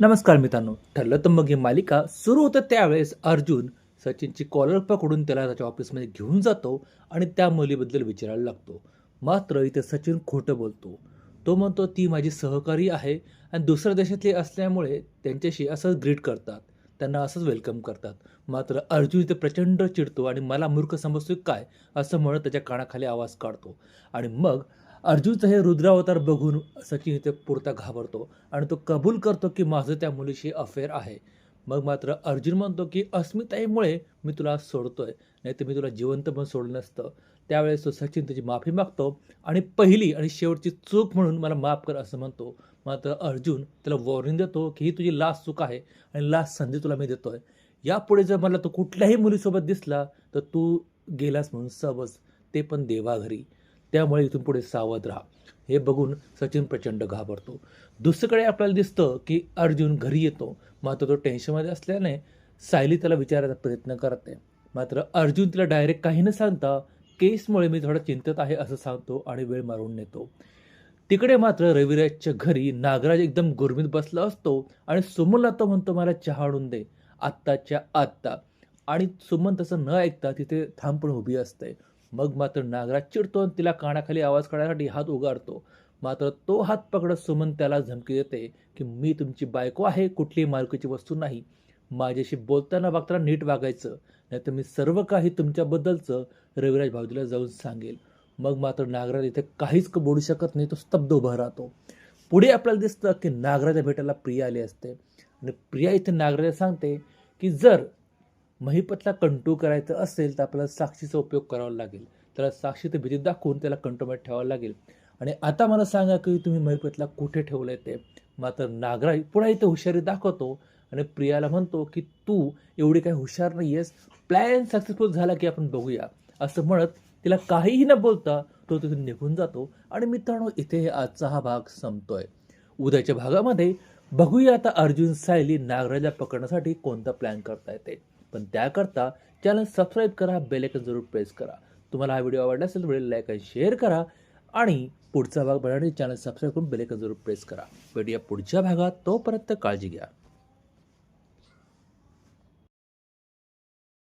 नमस्कार मित्रांनो. ठरलं तर मग ही मालिका सुरू होतं त्यावेळेस अर्जुन सचिनची कॉलर पकडून त्याला त्याच्या ऑफिसमध्ये घेऊन जातो आणि त्या मुलीबद्दल विचारायला लागतो. मात्र इथे सचिन खोटं बोलतो. तो म्हणतो ती माझी सहकारी आहे आणि दुसऱ्या देशातली असल्यामुळे त्यांच्याशी असंच ग्रीट करतात. त्यांना असंच वेलकम करतात. मात्र अर्जुन इथे प्रचंड चिडतो आणि मला मूर्ख समजतो काय? असं म्हणत त्याच्या कानाखाली आवाज काढतो. आणि मग अर्जुनचं हे रुद्रावतार बघून सचिन इथे पुरता घाबरतो आणि तो कबूल करतो की माझं त्या मुलीशी अफेअर आहे. मग मात्र अर्जुन म्हणतो की अस्मिताईमुळे मी तुला सोडतोय नाही तर मी तुला जिवंत पण सोडलं नसतं. त्यावेळेस तो सचिन त्याची माफी मागतो आणि पहिली आणि शेवटची चूक म्हणून मला माफ कर असं म्हणतो. मात्र अर्जुन त्याला वॉर्निंग देतो की ही तुझी लास्ट चूक आहे आणि लास्ट संधी तुला मी देतोय. यापुढे जर मला तो कुठल्याही मुलीसोबत दिसला तर तू गेलास म्हणून सबज ते पण देवाघरी. त्यामुळे इथून पुढे सावध राहा. हे बघून सचिन प्रचंड घाबरतो. दुसरीकडे आपल्याला दिसतं की अर्जुन घरी येतो. मात्र तो टेन्शनमध्ये असल्याने सायली त्याला विचारायचा प्रयत्न करते. मात्र अर्जुन तिला डायरेक्ट काही न सांगता केसमुळे मी थोडा चिंतित आहे असं सांगतो आणि वेळ मारून नेतो. तिकडे मात्र रविराजच्या घरी नागराज एकदम गुरमीत बसला असतो आणि सुमनला तो म्हणतो मला चहा आणून दे. आत्ताच्या आत्ता. आणि सुमन तसं न ऐकता तिथे थांबपण उभी असते. मग मात्र नागराज चिडतो आणि तिला कानाखाली आवाज काढण्यासाठी हात उगारतो. मात्र तो हात पकडत सुमन त्याला धमकी देते की मी तुमची बायको आहे कुठलीही मालकीची वस्तू नाही. माझ्याशी बोलताना बघताना नीट वागायचं नाहीतर मी सर्व काही तुमच्याबद्दलचं रविराज भाऊजीला जाऊन सांगेल. मग मात्र नागराज इथे काहीच बोलू शकत नाही तो स्तब्ध उभा राहतो. पुढे आपल्याला दिसतं की नागराजा भेटायला प्रिया आली असते. आणि प्रिया इथे नागराजा सांगते की जर महिपतला कंटू करायचं असेल तर आपल्याला साक्षीचा उपयोग करावा लागेल. त्याला साक्षी तर भीती दाखवून त्याला कंट्रोलमध्ये ठेवावं लागेल. आणि आता मला सांगा की तुम्ही महिपतला कुठे ठेवलं आहे ते? मात्र नागराज पुन्हा इथे हुशारी दाखवतो आणि प्रियाला म्हणतो की तू एवढी काही हुशार नाही आहेस प्लॅन सक्सेसफुल झाला की आपण बघूया. असं म्हणत तिला काहीही न बोलता तो तिथून निघून जातो आणि मित्रांनो इथे आजचा हा भाग संपतोय. उद्याच्या भागामध्ये बघूया आता अर्जुन सायली नागराजा पकडण्यासाठी कोणता प्लॅन करता येते पण त्याकरता चॅनल सबस्क्राईब करा बेलेकन जरूर प्रेस करा. तुम्हाला हा व्हिडिओ आवडला असेल तर व्हिडिओ लाईक आणि शेअर करा आणि पुढचा भाग बघण्यासाठी चॅनल सबस्क्राईब करून बेलेकन जरूर प्रेस करा. भेटूया पुढच्या भागात तोपर्यंत काळजी घ्या.